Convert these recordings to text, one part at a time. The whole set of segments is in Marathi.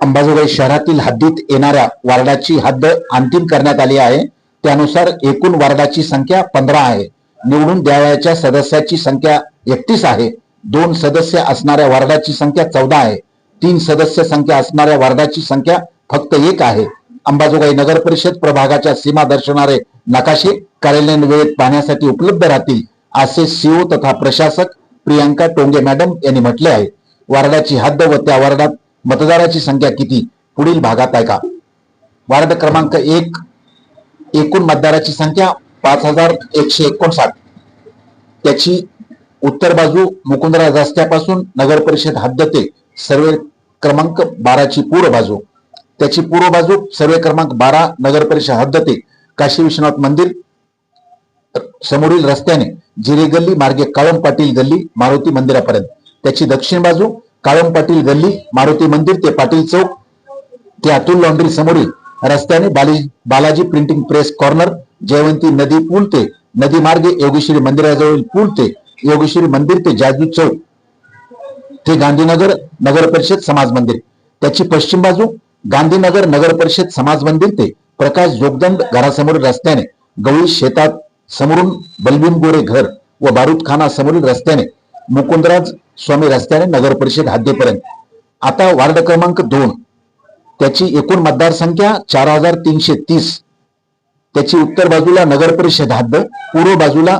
अंबाजोगाई शहरातील हद्दीत येणाऱ्या वार्डाची हद्द अंतिम करण्यात आली आहे. त्यानुसार एकूण वार्डाची संख्या पंधरा आहे. निवडून द्यावयाच्या सदस्याची संख्या एकतीस आहे. दोन सदस्य असणाऱ्या वार्डाची संख्या चौदा आहे. तीन सदस्य संख्या असणाऱ्या वार्डाची संख्या फक्त एक आहे. अंबाजोगाई नगर परिषद प्रभागाच्या सीमा दर्शवणारे नकाशे कार्यालयीन वेळेत पाहण्यासाठी उपलब्ध राहतील असे सीओ तथा प्रशासक प्रियांका टोंगे मॅडम यांनी म्हटले आहे. वार्डाची हद्द व त्या वार्डात मतदाराची संख्या किती? पुढील भागात आहे का? वार्ड क्रमांक एक एकूण मतदाराची संख्या पाच हजार एकशे एकोणसाठ. त्याची उत्तर बाजू मुकुंदरा रस्त्यापासून नगर परिषद हद्द ते सर्वे क्रमांक बाराची पूर्व बाजू. त्याची पूर्व बाजू सर्वे क्रमांक बारा नगर परिषद हद्द ते काशी विश्वनाथ मंदिर समोरील रस्त्याने जिरे गल्ली मार्गे काळम पाटील गल्ली मारुती मंदिरापर्यंत. त्याची दक्षिण बाजू काळम पाटील गल्ली मारुती मंदिर ते पाटील चौक ते अतुल लॉन्ड्री समोरील रस्त्याने Bali Balaji printing press corner Jaywanti नदी पूल ते नदी मार्गे योगेश्वरी मंदिराजवळील पूल ते योगेश्वरी मंदिर ते जाजू चौक. ते गांधीनगर नगर परिषद समाज मंदिर. त्याची पश्चिम बाजू गांधीनगर नगर परिषद समाज मंदिर ते प्रकाश जोगदंड घरासमोरील रस्त्याने गवळी शेतात समोरून बलबीन गोरे घर व बारूदखाना समोरील रस्त्याने मुकुंदराज स्वामी रस्त्याने नगर परिषद हद्दीपर्यंत आता वार्ड क्रमांक दोन. त्याची एकूण मतदारसंख्या चार हजार तीनशे तीस. त्याची उत्तर बाजूला नगर परिषद हद्द पूर्व बाजूला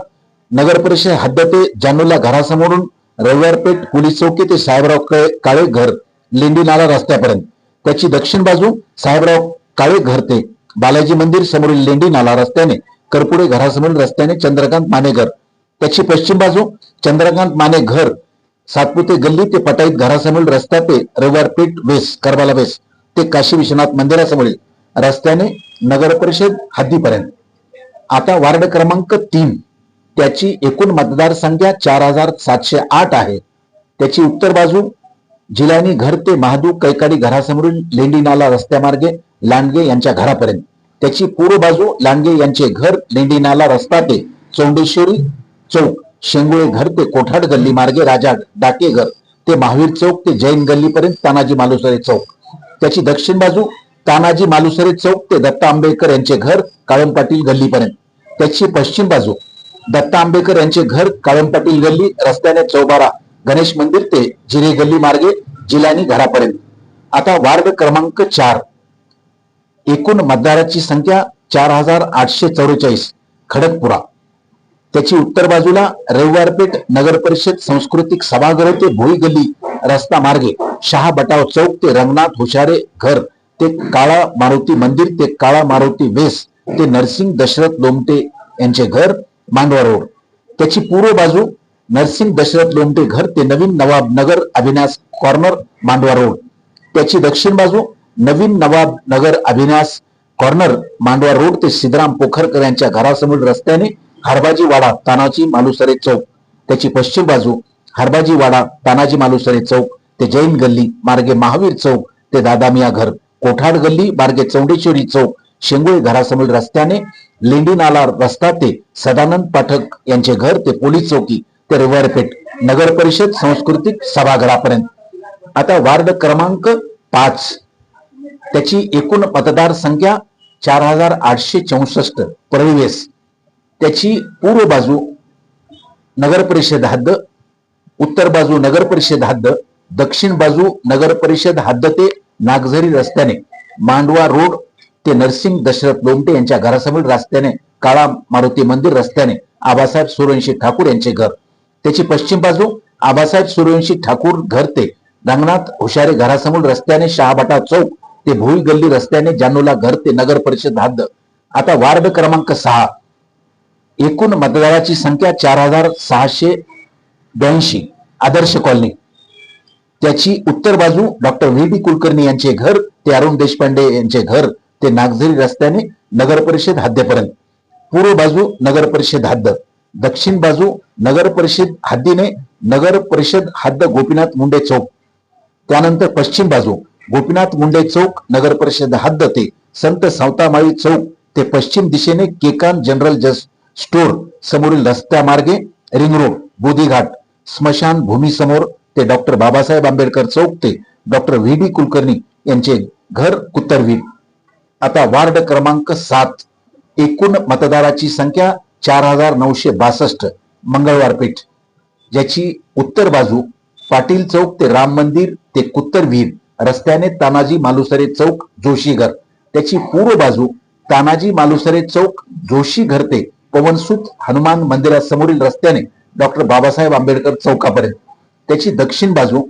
नगर परिषद हद्द ते जानोला घरासमोरून रविवारपेठ पोलीस चौकी ते साहेबराव काळे घर लेंडी नाला रस्त्यापर्यंत. त्याची दक्षिण बाजू साहेबराव काळे घर ते बालाजी मंदिर समोरील लेंडी नाला रस्त्याने करपुडे घरासमोरील रस्त्याने चंद्रकांत माने घर त्याची पश्चिम बाजू चंद्रकांत माने घर सातपुते गल्ली ते पटाईत घरासमोरील रस्त्या ते रविवार पेठ वेस करबाला वेस ते काशी विश्वनाथ मंदिरासमोरील रस्त्याने नगर परिषद हद्दीपर्यंत. आता वार्ड क्रमांक तीन त्याची एकूण मतदारसंख्या चार हजार सातशे आठ आहे. त्याची उत्तर बाजू जिल्ह्यानी घर ते महादू कैकाडी घरासमोरील लेंडी नाला रस्त्यामार्गे लांडगे यांच्या घरापर्यंत. त्याची पूर्व बाजू लांडगे यांचे घर लेंडी नाला रस्ता ते चौंडेश्वरी चौक. शेंगुळे घर ते कोठाड गल्ली मार्गे राजा डाकेघर ते महावीर चौक ते जैन गल्लीपर्यंत तानाजी मालुसरे चौक. त्याची दक्षिण बाजू तानाजी मालुसरे चौक ते दत्ता आंबेडकर यांचे घर काळम पाटील गल्लीपर्यंत. त्याची पश्चिम बाजू दत्ता आंबेडकर यांचे घर काळम पाटील गल्ली रस्त्याने चौबारा गणेश मंदिर ते जिरे गल्ली मार्गे जिलानी घरापर्यंत. आता वार्ड क्रमांक चार. एकूण मतदाराची संख्या चार हजार आठशे चौवेचाळीस खडकपुरा. त्याची उत्तर बाजूला रविवारपेठ नगर परिषद सांस्कृतिक सभागृह ते भोई गल्ली रस्ता मार्गे शहा बटाव चौक ते रंगनाथ हुशारे घर ते काळा मारुती मंदिर ते काळा मारुती वेस ते नरसिंग दशरथ लोमटे यांचे घर मांडवा रोड. त्याची पूर्व बाजू नरसिंग दशरथ लोमटे घर ते नवीन नवाब नगर अभिन्यास कॉर्नर मांडवा रोड. त्याची दक्षिण बाजू नवीन नवाब नगर अभिन्यास कॉर्नर मांडवा रोड ते सिद्धराम पोखरकर यांच्या घरासमोर रस्त्याने हरबाजी वाडा तानाजी मालुसरे चौक. त्याची पश्चिम बाजू हरबाजी वाडा तानाजी मालुसरे चौक. ते जैन गल्ली मार्गे महावीर चौक. ते दादामिया घर कोठाड गल्ली मार्गे चौंडेश्वरी चौक. शेंगुळे घरासमोर रस्त्याने लेंडी नाला रस्ता ते सदानंद पाठक यांचे घर ते पोलीस चौकी ते रविवारपेठ नगर परिषद सांस्कृतिक सभागृहापर्यंत. आता वार्ड क्रमांक पाच. त्याची एकूण मतदार संख्या चार हजार आठशे चौसष्ट. प्रवेश त्याची पूर्व बाजू नगर परिषद हद्द उत्तर बाजू नगर परिषद हद्द दक्षिण बाजू नगर परिषद हद्द ते नागझरी रस्त्याने मांडवा रोड ते नरसिंग दशरथ लोमटे यांच्या घरासमोर रस्त्याने काळा मारुती मंदिर रस्त्याने आबासाहेब सूर्यवंशी ठाकूर यांचे घर. त्याची पश्चिम बाजू आबासाहेब सूर्यवंशी ठाकूर घर ते रंगनाथ हुशारे घरासमोर रस्त्याने शहाबाटा चौक ते भोई गल्ली रस्त्याने जानोला घर ते नगर परिषद हद्द. आता वार्ड क्रमांक सहा. एकूण मतदाराची संख्या चार हजार सहाशे ब्याऐंशी. आदर्श कॉलनी. त्याची उत्तर बाजू डॉक्टर व्ही डी कुलकर्णी यांचे घर ते अरुण देशपांडे यांचे घर ते नागझरी रस्त्याने नगर परिषद हद्दीपर्यंत. पूर्व बाजू नगर परिषद हद्द. दक्षिण बाजू नगर परिषद हद्दीने नगर परिषद हद्द गोपीनाथ मुंडे चौक. त्यानंतर पश्चिम बाजू गोपीनाथ मुंडे चौक नगर परिषद हद्द ते संत सावतामाळी चौक. ते पश्चिम दिशेने केकान जनरल जस स्टोर समोरील रस्त्यामार्गे रिंग रोड बोधीघाट स्मशान भूमी समोर ते डॉक्टर बाबासाहेब आंबेडकर चौक ते डॉक्टर व्ही डी कुलकर्णी यांचे घर कुत्तरवीर आता वार्ड क्रमांक सात एकूण मतदाराची संख्या चार हजार नऊशे बासष्ट मंगळवार पेठ. ज्याची उत्तर बाजू पाटील चौक ते राम मंदिर ते कुत्तरवीर रस्त्याने तानाजी मालुसरे चौक जोशीघर. त्याची पूर्व बाजू तानाजी मालुसरे चौक जोशीघर ते पवनसूत हनुमान मंदिरासमोरील रस्त्याने डॉक्टर बाबासाहेब आंबेडकर चौकापर्यंत. त्याची दक्षिण बाजू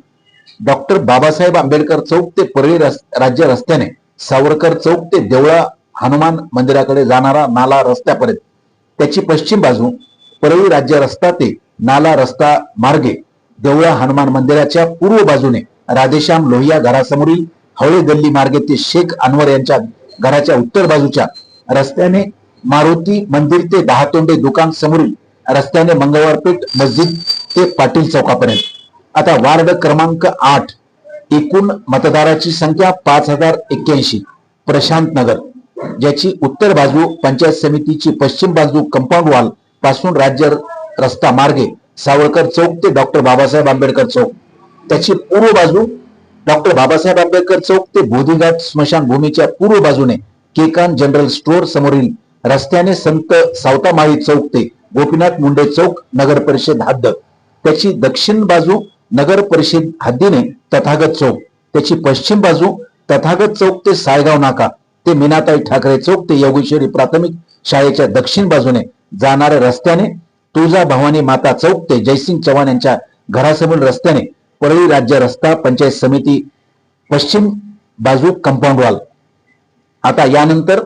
डॉक्टर बाबासाहेब आंबेडकर चौक ते परळी रस- राज्य रस्त्याने सावरकर चौक ते देवळा हनुमान मंदिराकडे जाणारा नाला रस्त्यापर्यंत. त्याची पश्चिम बाजू परळी राज्य रस्ता ते नाला रस्ता मार्गे देवळा हनुमान मंदिराच्या पूर्व बाजूने राधेश्याम लोहिया घरासमोरील हवळे गल्ली मार्गे ते शेख अनवर यांच्या घराच्या उत्तर बाजूच्या रस्त्याने मारुती मंदिर ते दहातोंडे दुकान समोरील रस्त्याने मंगळवार पेठ मस्जिद ते पाटील चौकापर्यंत. आता वार्ड क्रमांक आठ एकूण मतदाराची संख्या पाच हजार एक्क्याऐंशी प्रशांत नगर. ज्याची उत्तर बाजू पंचायत समितीची पश्चिम बाजू कंपाऊंड वॉलपासून राज्य रस्ता मार्गे सावरकर चौक ते डॉक्टर बाबासाहेब आंबेडकर चौक. त्याची पूर्व बाजू डॉक्टर बाबासाहेब आंबेडकर चौक ते बोधीघाट स्मशानभूमीच्या पूर्व बाजूने केकान जनरल स्टोअर समोरील रस्त्याने संत सावतामाळी चौक ते गोपीनाथ मुंडे चौक नगर परिषद हद्द. त्याची दक्षिण बाजू नगर परिषद हद्दीने तथागत चौक. त्याची पश्चिम बाजू तथागत चौक ते सायगाव नाका. ते मीनाताई ठाकरे चौक ते योगेश्वरी प्राथमिक शाळेच्या दक्षिण बाजूने जाणाऱ्या रस्त्याने तुळजा भवानी माता चौक ते जयसिंग चव्हाण यांच्या घरासमोर रस्त्याने परळी राज्य रस्ता पंचायत समिती पश्चिम बाजू कंपाऊंड वॉल आता यानंतर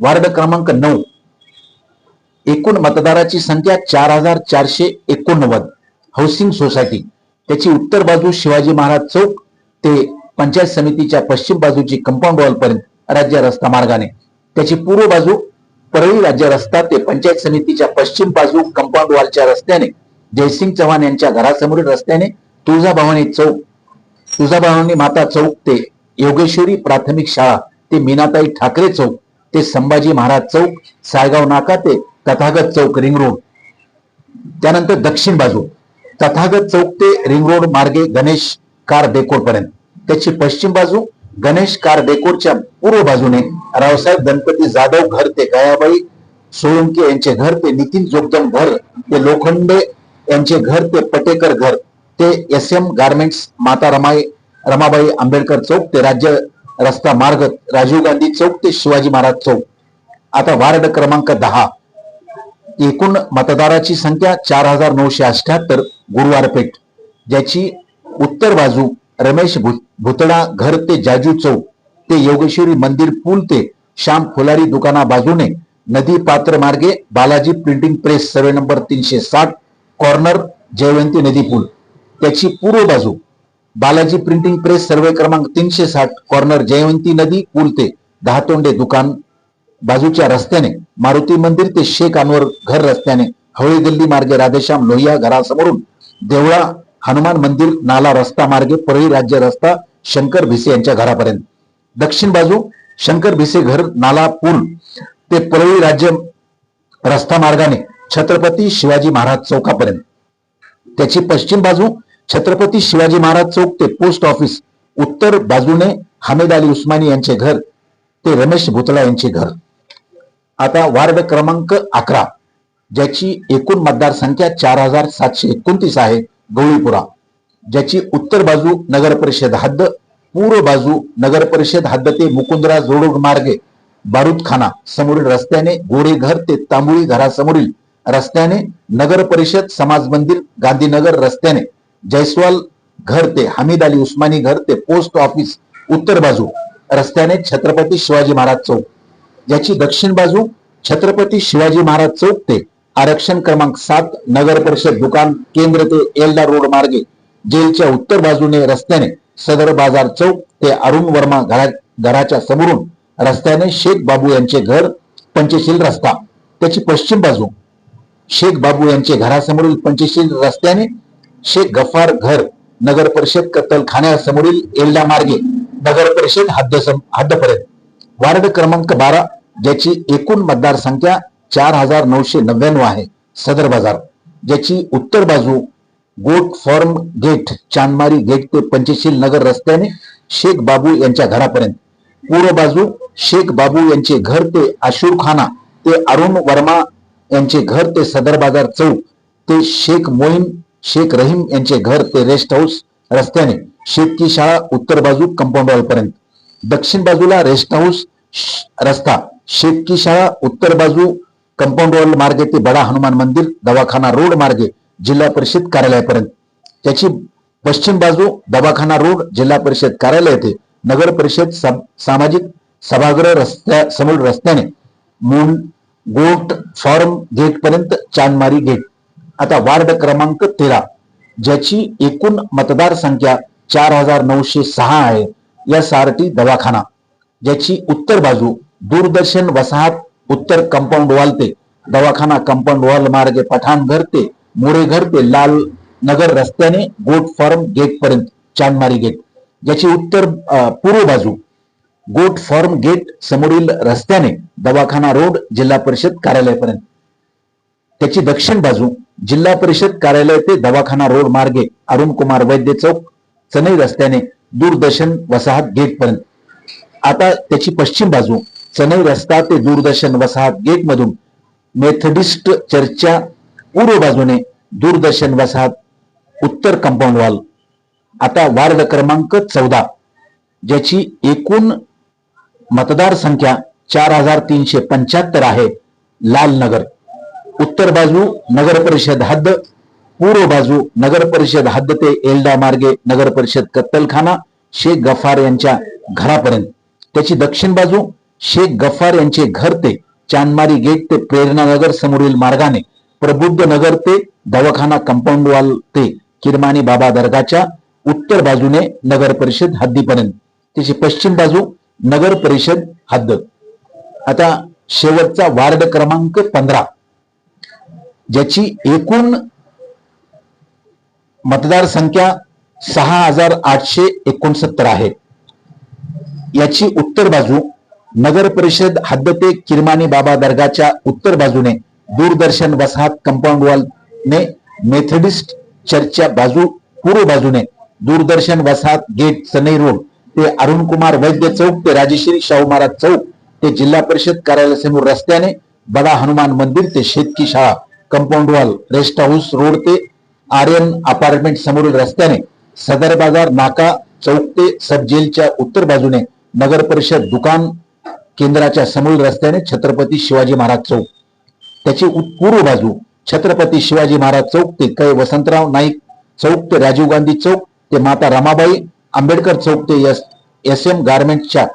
वार्ड क्रमांक नऊ. एकूण मतदाराची संख्या चार हजार चारशे एकोणनव्वद. हाऊसिंग सोसायटी त्याची उत्तर बाजू शिवाजी महाराज चौक ते पंचायत समितीच्या पश्चिम बाजूची कंपाऊंड वॉल पर्यंत राज्य रस्ता मार्गाने. त्याची पूर्व बाजू परळी राज्य रस्ता ते पंचायत समितीच्या पश्चिम बाजू कंपाऊंड वॉलच्या रस्त्याने. जयसिंग चव्हाण यांच्या घरासमोरील रस्त्याने तुळजाभवानी चौक. तुळजाभवानी माता चौक ते योगेश्वरी प्राथमिक शाळा ते मीनाताई ठाकरे चौक. ते संभाजी महाराज चौक सायगाव नाका ते तथागत चौक रिंग रोड त्यानंतर दक्षिण बाजू तथागत चौक ते रिंग रोड मार्गे गणेश कार डेकोर पर्यंत. त्याची पश्चिम बाजू गणेश कार डेकोरच्या पूर्व बाजूने रावसाहेब गणपती जाधव घर ते गयाबाई सोळंके यांचे घर ते नितीन जोगदम घर ते लोखंडे यांचे घर ते पटेकर घर ते एस एम गार्मेंट्स माता रमाई रमाबाई आंबेडकर चौक ते राज्य रस्ता मार्ग राजीव गांधी चौक ते शिवाजी महाराज चौक. आता वार्ड क्रमांक दहा. एकूण मतदाराची संख्या चार हजार नऊशे अठ्याहत्तर गुरुवार पेठ. ज्याची उत्तर बाजू रमेश भुतडा घर ते जाजू चौक ते योगेश्वरी मंदिर पूल ते श्याम फुलारी दुकाना बाजूने नदी पात्र मार्गे Balaji printing press survey number तीनशे साठ कॉर्नर जयवंती नदी पूल. त्याची पूर्व बाजू बालाजी प्रिंटिंग प्रेस सर्वे क्रमांक तीनशे साठ कॉर्नर जयवंती नदी पूल ते दहातोंडे दुकान बाजूच्या रस्त्याने मारुती मंदिर ते शेख अनवर घर रस्त्याने हवळी गल्ली मार्गे राधेश्याम लोहिया घरासमोरून देवळा हनुमान मंदिर नाला रस्ता मार्गे परळी राज्य रस्ता शंकर भिसे यांच्या घरापर्यंत. दक्षिण बाजू शंकर भिसे घर नाला पूल ते परळी राज्य रस्ता मार्गाने छत्रपती शिवाजी महाराज चौकापर्यंत. त्याची पश्चिम बाजू छत्रपती शिवाजी महाराज चौक ते पोस्ट ऑफिस उत्तर बाजूने हमेद अली उस्मानी यांचे घर ते रमेश भुतळा यांचे घर. आता वार्ड क्रमांक अकरा ज्याची एकूण मतदार संख्या चार हजार सातशे एकोणतीस आहे गवळीपुरा. ज्याची उत्तर बाजू नगर परिषद हद्द पूर्व बाजू नगर परिषद हद्द ते मुकुंदराज जोडोग मार्गे बारूदखाना समोरील रस्त्याने गोरेघर ते तांबुळी घरासमोरील रस्त्याने नगर परिषद समाज मंदिर गांधीनगर रस्त्याने. जयस्वाल घर ते हमीद अली उस्मानी घर ते पोस्ट ऑफिस उत्तर बाजू रस्त्याने छत्रपती शिवाजी महाराज चौक. ज्याची दक्षिण बाजू छत्रपती शिवाजी महाराज चौक ते आरक्षण क्रमांक सात नगर परिषद दुकान केंद्र ते एल्डा रोड मार्गे जेलच्या उत्तर बाजूने रस्त्याने सदर बाजार चौक ते अरुण वर्मा घरा घराच्या समोरून रस्त्याने शेख बाबू यांचे घर पंचशील रस्ता. त्याची पश्चिम बाजू शेख बाबू यांचे घरासमोरील पंचशील रस्त्याने शेख गफार घर नगर परिषद कत्तलखान्यासमोरील एल्डा मार्गे नगर परिषद हद्द हद्दपर्यंत. वार्ड क्रमांक बारा ज्याची एकूण मतदार संख्या चार हजार नऊशे नव्याण्णव आहे सदर बाजार. ज्याची उत्तर बाजू गोट फॉर्म गेट चांदमारी गेट ते पंचशील नगर रस्त्याने शेख बाबू यांच्या घरापर्यंत. पूर्व बाजू शेख बाबू यांचे घर ते आशूर खाना ते अरुण वर्मा यांचे घर ते सदर बाजार चौक ते शेख मोईन शेख रहीम यांचे घर ते रेस्ट हाऊस रस्त्याने शेतकी शाळा उत्तर बाजू कंपाऊंड वॉल पर्यंत. दक्षिण बाजूला रेस्ट हाऊस रस्ता शेतकी शाळा उत्तर बाजू कंपाऊंड वॉल मार्गे ते बडा हनुमान मंदिर दवाखाना रोड मार्गे जिल्हा परिषद कार्यालयापर्यंत त्याची पश्चिम बाजू दवाखाना रोड जिल्हा परिषद कार्यालय येथे नगर परिषद सामाजिक सभागृह रस्त्या समोर रस्त्याने मूल गोट फॉर्म गेट पर्यंत चांदमारी गेट. आता वार्ड क्रमांक तेरा ज्याची एकूण मतदार संख्या चार हजार नऊशे सहा आहे या सारटी दवाखाना ज्याची उत्तर बाजू दूरदर्शन वसाहत उत्तर कंपाऊंड वॉल ते दवाखाना कंपाऊंड वॉल मार्गे पठाणघर ते मोरेघर ते लाल नगर रस्त्याने गोट फॉर्म गेट पर्यंत चांदमारी गेट ज्याची उत्तर पूर्व बाजू गोट फॉर्म गेट समोरील रस्त्याने दवाखाना रोड जिल्हा परिषद कार्यालयापर्यंत. त्याची दक्षिण बाजू जिल्हा परिषद कार्यालय ते दवाखाना रोड मार्गे अरुण कुमार वैद्य चौक चनई रस्त्याने दूरदर्शन वसाहत गेट पर्यंत. आता त्याची पश्चिम बाजू चनई रस्ता ते दूरदर्शन वसाहत गेट मधून मेथडिस्ट चर्चच्या पूर्व बाजूने दूरदर्शन वसाहत उत्तर कंपाऊंड वॉल आता वार्ड क्रमांक चौदा ज्याची एकूण मतदार संख्या चार हजार तीनशे पंच्याहत्तर आहे लाल नगर. उत्तर बाजू नगर परिषद हद्द पूर्व बाजू नगर परिषद हद्द ते एल्डा मार्गे नगर परिषद कत्तलखाना शेख गफार यांच्या घरापर्यंत. त्याची दक्षिण बाजू शेख गफार यांचे घर ते चांदमारी गेट ते प्रेरणानगर समोरील मार्गाने प्रबुद्ध नगर ते दवाखाना कंपाऊंड वॉल ते किरमानी बाबा दर्गाच्या उत्तर बाजूने नगर परिषद हद्दीपर्यंत. त्याची पश्चिम बाजू नगर परिषद हद्द. आता शेवटचा वार्ड क्रमांक पंधरा. ज्याची एकूण मतदार संख्या सहा हजार आठशे एकोणसत्तर आहे. याची उत्तर बाजू नगर परिषद हद्दते किरमानी बाबा दर्गाच्या उत्तर बाजूने दूरदर्शन वसाहत कंपाऊंड वॉल ने मेथडिस्ट चर्चच्या बाजू पूर्व बाजूने दूरदर्शन वसाहत गेट सनई रोड ते अरुण कुमार वैद्य चौक ते राजेश्री शाहू महाराज चौक ते जिल्हा परिषद कार्यालयासमोर रस्त्याने बडा हनुमान मंदिर ते शेतकी शाळा compound wall rest house road ते आर्यन अपार्टमेंट समोरील रस्त्याने सदर बाजार नाका चौक ते सब जेलच्या उत्तर बाजूने नगर परिषद दुकान केंद्राच्या समोरील रस्त्याने छत्रपती शिवाजी महाराज चौक. त्याची पूर्व बाजू छत्रपती शिवाजी महाराज चौक ते कै वसंतराव नाईक चौक ते राजीव गांधी चौक ते माता रमाबाई आंबेडकर चौक ते एस एस एम गार्मेंटच्या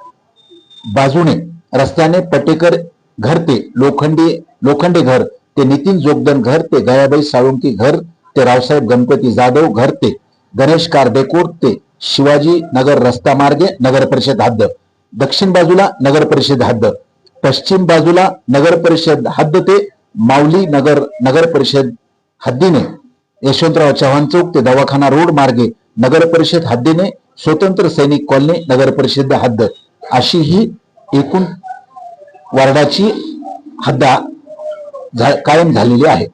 बाजूने रस्त्याने पटेकर घर ते लोखंडी लोखंडे घर ते नितीन जोगदन घर ते गयाबाई साळुंकी घर ते रावसाहेब गणपती जाधव घर ते गणेश कारदेकोट ते शिवाजी नगर रस्ता मार्गे नगर परिषद हद्द. दक्षिण बाजूला नगर परिषद हद्द. पश्चिम बाजूला नगर परिषद हद्द ते माऊली नगर नगर परिषद हद्दीने. यशवंतराव चव्हाण चौक ते दवाखाना रोड मार्गे नगर परिषद हद्दीने. स्वतंत्र सैनिक कॉलनी नगर परिषद हद्द. अशी ही एकूण वार्डाची हद्दा कायम झालेली आहे.